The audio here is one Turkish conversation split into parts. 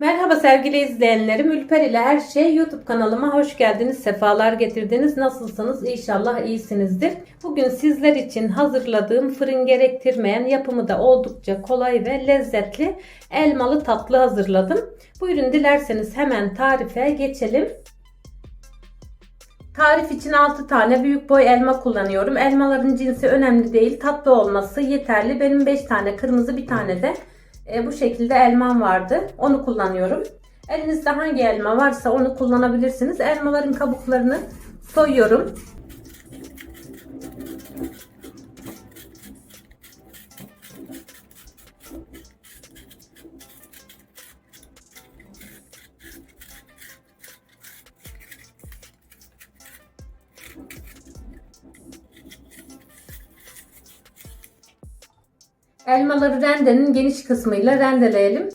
Merhaba sevgili izleyenlerim. Ülper ile Her Şey YouTube kanalıma hoş geldiniz. Sefalar getirdiniz. Nasılsınız? İnşallah iyisinizdir. Bugün sizler için hazırladığım fırın gerektirmeyen yapımı da oldukça kolay ve lezzetli elmalı tatlı hazırladım. Buyurun dilerseniz hemen tarife geçelim. Tarif için 6 tane büyük boy elma kullanıyorum. Elmaların cinsi önemli değil. Tatlı olması yeterli. Benim 5 tane kırmızı bir tane de e, bu şekilde elmam vardı. Onu kullanıyorum. Elinizde hangi elma varsa onu kullanabilirsiniz. Elmaların kabuklarını soyuyorum. Elmaları rendenin geniş kısmıyla rendeleyelim.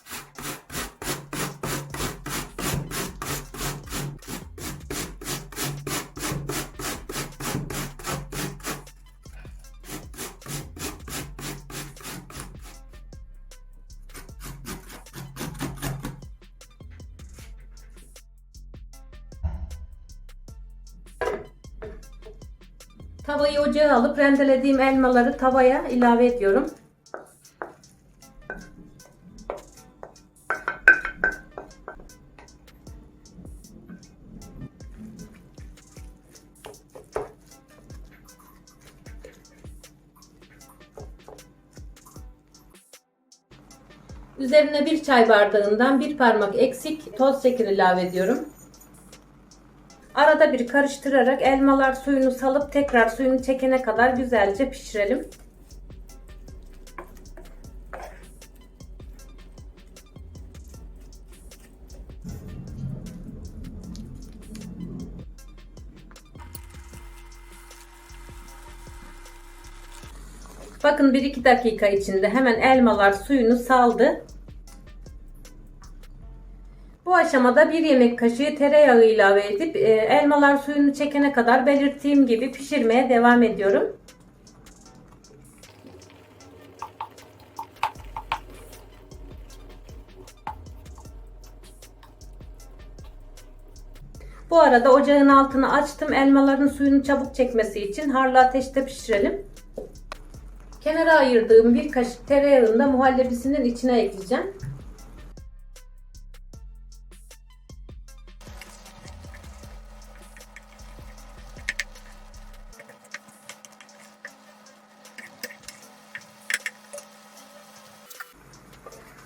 Tavayı ocağa alıp rendelediğim elmaları tavaya ilave ediyorum. Üzerine bir çay bardağından bir parmak eksik toz şeker ilave ediyorum. Arada bir karıştırarak elmalar suyunu salıp tekrar suyunu çekene kadar güzelce pişirelim. Bakın 1-2 dakika içinde hemen elmalar suyunu saldı. Bu aşamada bir yemek kaşığı tereyağı ilave edip e, elmalar suyunu çekene kadar belirttiğim gibi pişirmeye devam ediyorum. Bu arada ocağın altını açtım. Elmaların suyunu çabuk çekmesi için harlı ateşte pişirelim. Kenara ayırdığım bir kaşık tereyağını da muhallebisinin içine ekleyeceğim.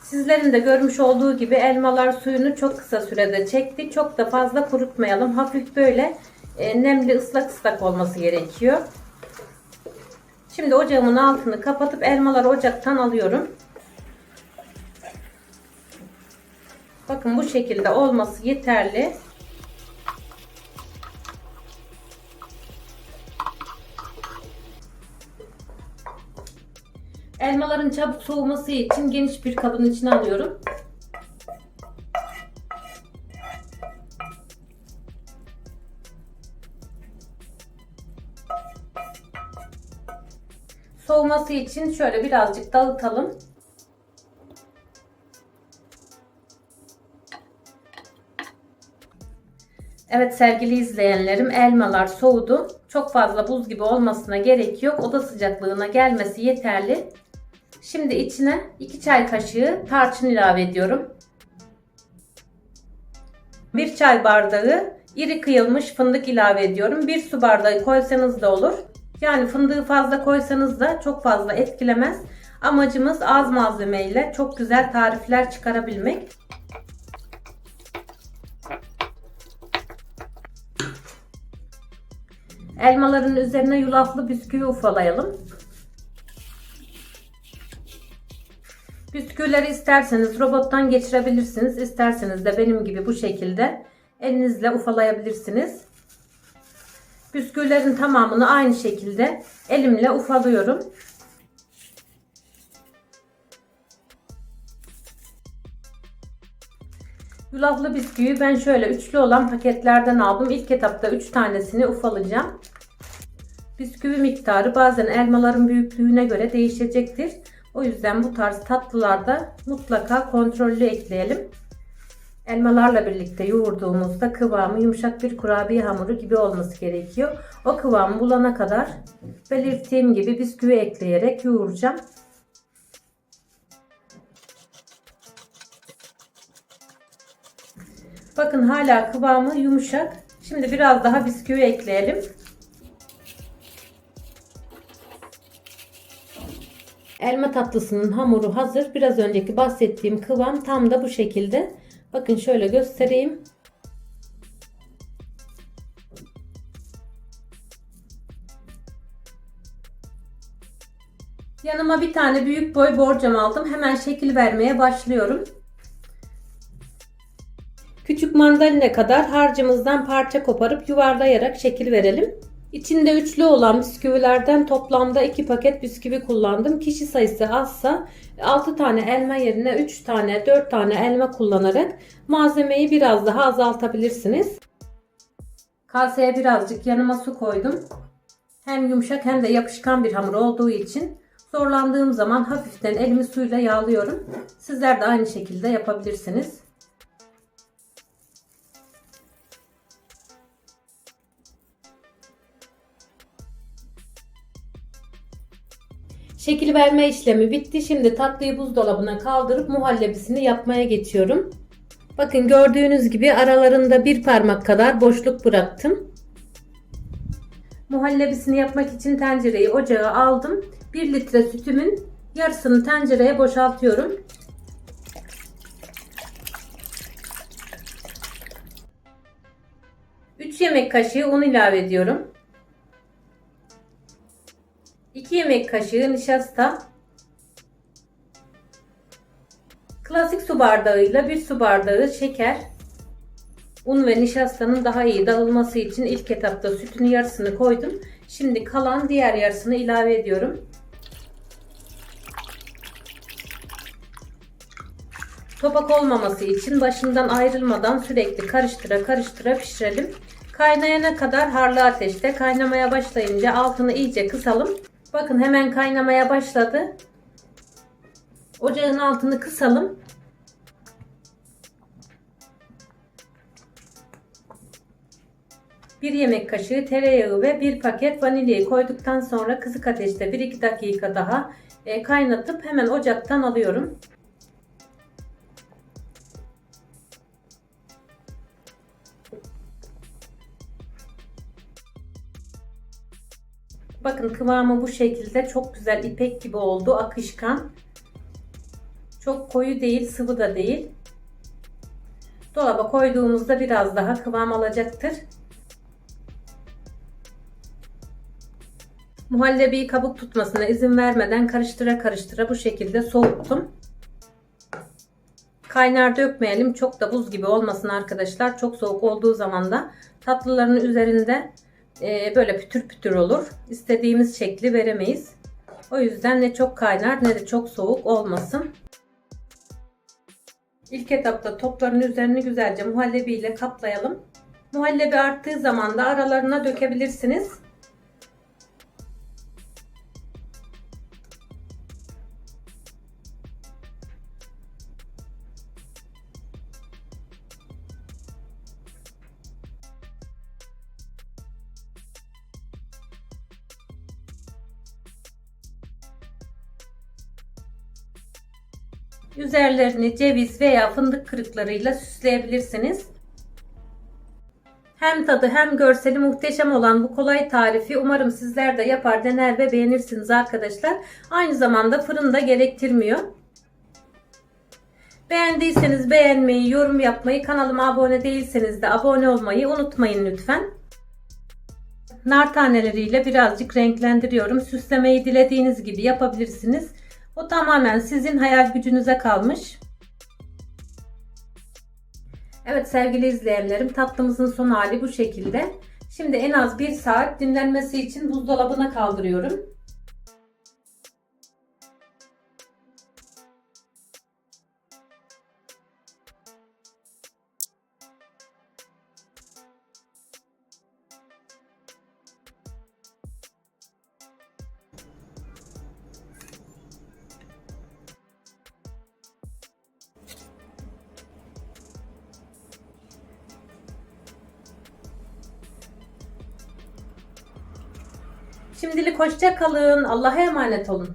Sizlerin de görmüş olduğu gibi elmalar suyunu çok kısa sürede çekti. Çok da fazla kurutmayalım. Hafif böyle e, nemli ıslak ıslak olması gerekiyor. Şimdi ocağımın altını kapatıp elmaları ocaktan alıyorum. Bakın bu şekilde olması yeterli. Elmaların çabuk soğuması için geniş bir kabın içine alıyorum. Soğuması için şöyle birazcık dağıtalım. Evet sevgili izleyenlerim elmalar soğudu. Çok fazla buz gibi olmasına gerek yok. Oda sıcaklığına gelmesi yeterli. Şimdi içine 2 çay kaşığı tarçın ilave ediyorum. 1 çay bardağı iri kıyılmış fındık ilave ediyorum. 1 su bardağı koysanız da olur. Yani fındığı fazla koysanız da çok fazla etkilemez. Amacımız az malzemeyle çok güzel tarifler çıkarabilmek. Elmaların üzerine yulaflı bisküvi ufalayalım. Bisküvileri isterseniz robottan geçirebilirsiniz. İsterseniz de benim gibi bu şekilde elinizle ufalayabilirsiniz. Bisküvilerin tamamını aynı şekilde elimle ufalıyorum. Yulaflı bisküvi ben şöyle üçlü olan paketlerden aldım. İlk etapta 3 tanesini ufalayacağım. Bisküvi miktarı bazen elmaların büyüklüğüne göre değişecektir. O yüzden bu tarz tatlılarda mutlaka kontrollü ekleyelim. Elmalarla birlikte yoğurduğumuzda kıvamı yumuşak bir kurabiye hamuru gibi olması gerekiyor. O kıvamı bulana kadar belirttiğim gibi bisküvi ekleyerek yoğuracağım. Bakın hala kıvamı yumuşak. Şimdi biraz daha bisküvi ekleyelim. Elma tatlısının hamuru hazır. Biraz önceki bahsettiğim kıvam tam da bu şekilde. Bakın şöyle göstereyim. Yanıma bir tane büyük boy borcam aldım. Hemen şekil vermeye başlıyorum. Küçük mandalina kadar harcımızdan parça koparıp yuvarlayarak şekil verelim. İçinde üçlü olan bisküvilerden toplamda 2 paket bisküvi kullandım. Kişi sayısı azsa 6 tane elma yerine 3 tane 4 tane elma kullanarak malzemeyi biraz daha azaltabilirsiniz. Kaseye birazcık yanıma su koydum. Hem yumuşak hem de yapışkan bir hamur olduğu için zorlandığım zaman hafiften elimi suyla yağlıyorum. Sizler de aynı şekilde yapabilirsiniz. Şekil verme işlemi bitti. Şimdi tatlıyı buzdolabına kaldırıp muhallebisini yapmaya geçiyorum. Bakın gördüğünüz gibi aralarında bir parmak kadar boşluk bıraktım. Muhallebisini yapmak için tencereyi ocağa aldım. 1 litre sütümün yarısını tencereye boşaltıyorum. Yemek kaşığı un ilave ediyorum. 2 yemek kaşığı nişasta, klasik su bardağıyla 1 su bardağı şeker, un ve nişastanın daha iyi dağılması için ilk etapta sütün yarısını koydum. Şimdi kalan diğer yarısını ilave ediyorum. Topak olmaması için başından ayrılmadan sürekli karıştıra karıştıra pişirelim. Kaynayana kadar harlı ateşte kaynamaya başlayınca altını iyice kısalım. Bakın hemen kaynamaya başladı. Ocağın altını kısalım. Bir yemek kaşığı tereyağı ve bir paket vanilyayı koyduktan sonra kısık ateşte 1-2 dakika daha e, kaynatıp hemen ocaktan alıyorum. Bakın kıvamı bu şekilde çok güzel ipek gibi oldu akışkan. Çok koyu değil sıvı da değil. Dolaba koyduğumuzda biraz daha kıvam alacaktır. Muhallebiyi kabuk tutmasına izin vermeden karıştıra karıştıra bu şekilde soğuttum. Kaynar dökmeyelim. Çok da buz gibi olmasın arkadaşlar. Çok soğuk olduğu zaman da tatlıların üzerinde e, böyle pütür pütür olur. İstediğimiz şekli veremeyiz. O yüzden ne çok kaynar ne de çok soğuk olmasın. İlk etapta topların üzerini güzelce muhallebi ile kaplayalım. Muhallebi arttığı zaman da aralarına dökebilirsiniz. Üzerlerini ceviz veya fındık kırıklarıyla süsleyebilirsiniz. Hem tadı hem görseli muhteşem olan bu kolay tarifi umarım sizler de yapar dener ve beğenirsiniz arkadaşlar. Aynı zamanda fırında gerektirmiyor. Beğendiyseniz beğenmeyi, yorum yapmayı, kanalıma abone değilseniz de abone olmayı unutmayın lütfen. Nar taneleriyle birazcık renklendiriyorum. Süslemeyi dilediğiniz gibi yapabilirsiniz. O tamamen sizin hayal gücünüze kalmış. Evet sevgili izleyenlerim tatlımızın son hali bu şekilde. Şimdi en az bir saat dinlenmesi için buzdolabına kaldırıyorum. Şimdilik hoşça kalın. Allah'a emanet olun.